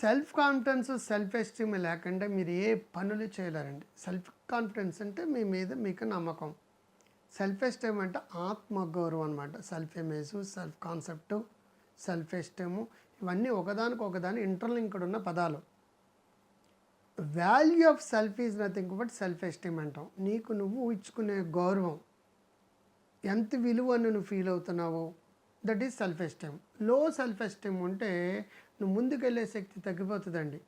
Self confidence self esteem లేకుండా మీరు ఏ పనులు చేయలేరండి. సెల్ఫ్ కాన్ఫిడెన్స్ అంటే మీ మీద మీకు నమ్మకం. సెల్ఫ్ ఎస్టీమ్ అంటే ఆత్మగౌరవం అనమాట self image self concept self esteem ఇవన్నీ ఒకదానికి ఒకదాని ఇంటర్లింక్డ్ ఉన్న పదాలు. Value of self is nothing but self esteem అంటాం. నీకు నువ్వు ఇచ్చుకునే గౌరవం. ఎంత విలువను నువ్వు feel అవుతున్నావో that is self esteem. Low self esteem ఉంటే నువ్వు ముందుకెళ్ళే శక్తి తగ్గిపోతుందండి.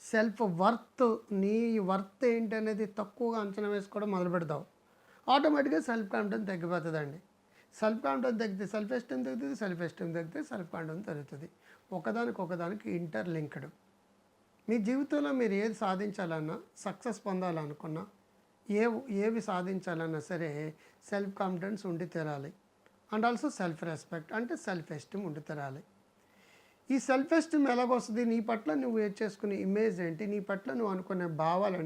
సెల్ఫ్ వర్త్ నీ వర్త్ ఏంటి అనేది తక్కువగా అంచనా వేసుకోవడం మొదలు పెడతావు. ఆటోమేటిక్గా సెల్ఫ్ కాన్ఫిడెన్స్ తగ్గిపోతుందండి. సెల్ఫ్ కాన్ఫిడెన్స్ తగ్గితే సెల్ఫ్ ఎస్టీమ్ తగ్గుతుంది సెల్ఫ్ ఎస్టీమ్ తగ్గితే సెల్ఫ్ కాన్ఫిడెన్స్ తగ్గుతుంది ఒకదానికి ఒకదానికి ఇంటర్ లింక్డ్ మీ జీవితంలో మీరు ఏది సాధించాలన్నా సక్సెస్ పొందాలనుకున్నా ఏ ఏవి సాధించాలన్నా సరే సెల్ఫ్ కాన్ఫిడెన్స్ ఉండి తీరాలి. అండ్ ఆల్సో సెల్ఫ్ రెస్పెక్ట్ అంటే సెల్ఫ్ ఎస్టీమ్ ఉండి తెరాలి. ఈ సెల్ఫ్ ఎస్టీమ్ ఎలాగొస్తుంది నీ పట్ల నువ్వు చేసుకునే ఇమేజ్ ఏంటి? నీ పట్ల నువ్వు అనుకునే భావాలు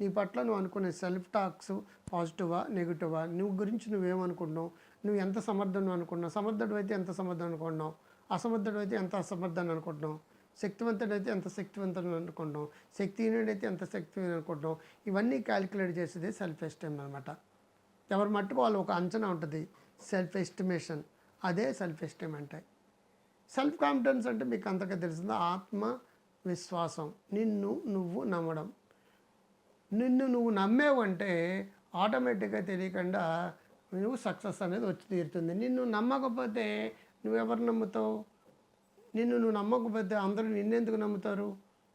నీ పట్ల నువ్వు అనుకునే సెల్ఫ్ టాక్స్ పాజిటివా నెగిటివా నువ్వు గురించి నువ్వేమనుకుంటున్నావు నువ్వు ఎంత సమర్థం అనుకుంటున్నావు? సమర్థుడు అయితే ఎంత సమర్థం అనుకుంటున్నావు? అసమర్థుడు అయితే ఎంత అసమర్థం అనుకుంటున్నావు? శక్తివంతుడైతే ఎంత శక్తివంతుడు అనుకుంటాం శక్తిహీనుడైతే ఎంత శక్తిహీన అనుకుంటాం ఇవన్నీ క్యాలిక్యులేట్ చేసేది సెల్ఫ్ ఎస్టీమ్ అనమాట ఎవరి మట్టుకు వాళ్ళు ఒక అంచనా ఉంటుంది. సెల్ఫ్ ఎస్టిమేషన్ అదే సెల్ఫ్ ఎస్టీమ్ అంటే. సెల్ఫ్ కాన్ఫిడెన్స్ అంటే మీకు అంతగా తెలిసిందా? ఆత్మ విశ్వాసం నిన్ను నువ్వు నమ్మడం. నిన్ను నువ్వు నమ్మేవంటే ఆటోమేటిక్గా తెలియకుండా నువ్వు సక్సెస్ అనేది వచ్చి తీరుతుంది. నిన్ను నమ్మకపోతే నువ్వెవరు నమ్ముతావు? నిన్ను నువ్వు నమ్మకపోతే అందరూ నిన్నెందుకు నమ్ముతారు?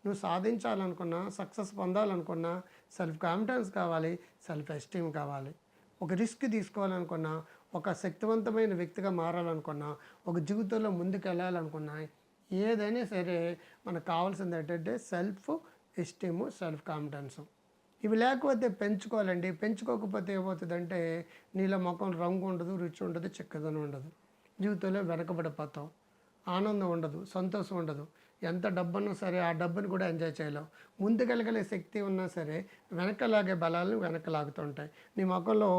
నువ్వు సాధించాలనుకున్నా సక్సెస్ పొందాలనుకున్నా సెల్ఫ్ కాన్ఫిడెన్స్ కావాలి సెల్ఫ్ ఎస్టీమ్ కావాలి. ఒక రిస్క్ తీసుకోవాలనుకున్నా ఒక శక్తివంతమైన వ్యక్తిగా మారాలనుకున్నా ఒక జీవితంలో ముందుకు వెళ్ళాలనుకున్నా ఏదైనా సరే మనకు కావాల్సింది ఏంటంటే సెల్ఫ్ ఎస్టీము సెల్ఫ్ కాన్ఫిడెన్స్ ఇవి లేకపోతే పెంచుకోవాలండి. పెంచుకోకపోతే ఏమవుతుందంటే నీళ్ళ ముఖం రంగు ఉండదు రుచి ఉండదు చిక్కదనం ఉండదు. జీవితంలో వెనకబడిపోతాం. ఆనందం ఉండదు సంతోషం ఉండదు. ఎంత డబ్బున్నా సరే ఆ డబ్బుని కూడా ఎంజాయ్ చేయలేవు ముందుకెళ్ళగలే శక్తి ఉన్నా సరే వెనకలాగే బలాలను వెనకలాగుతుంటాయి. నీ ముఖంలో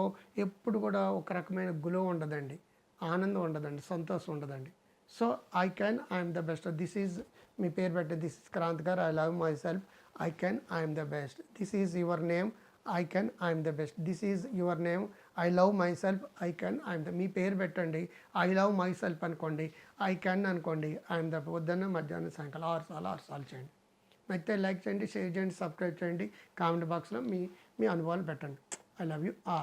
ఎప్పుడు కూడా ఒక రకమైన గులో ఉండదండి. ఆనందం ఉండదండి సంతోషం ఉండదండి. So I can I'm the best this is మీ పేరు పెట్టే దిస్ ఇస్ క్రాంత్ గారు. I love myself I can I'm the best this is your name I can I'm the best this is your name I love myself I can I'm the మీ పేరు పెట్టండి. I love myself అనుకోండి. I can అనుకోండి. I'm the పొద్దున్న మధ్యాహ్నం సాయంకాలం ఆరు సార్లు ఆరు సార్లు చేయండి. నచ్చితే లైక్ చేయండి షేర్ చేయండి సబ్స్క్రైబ్ చేయండి. కామెంట్ బాక్స్లో మీ మీ అనుభవాలు పెట్టండి. I love you all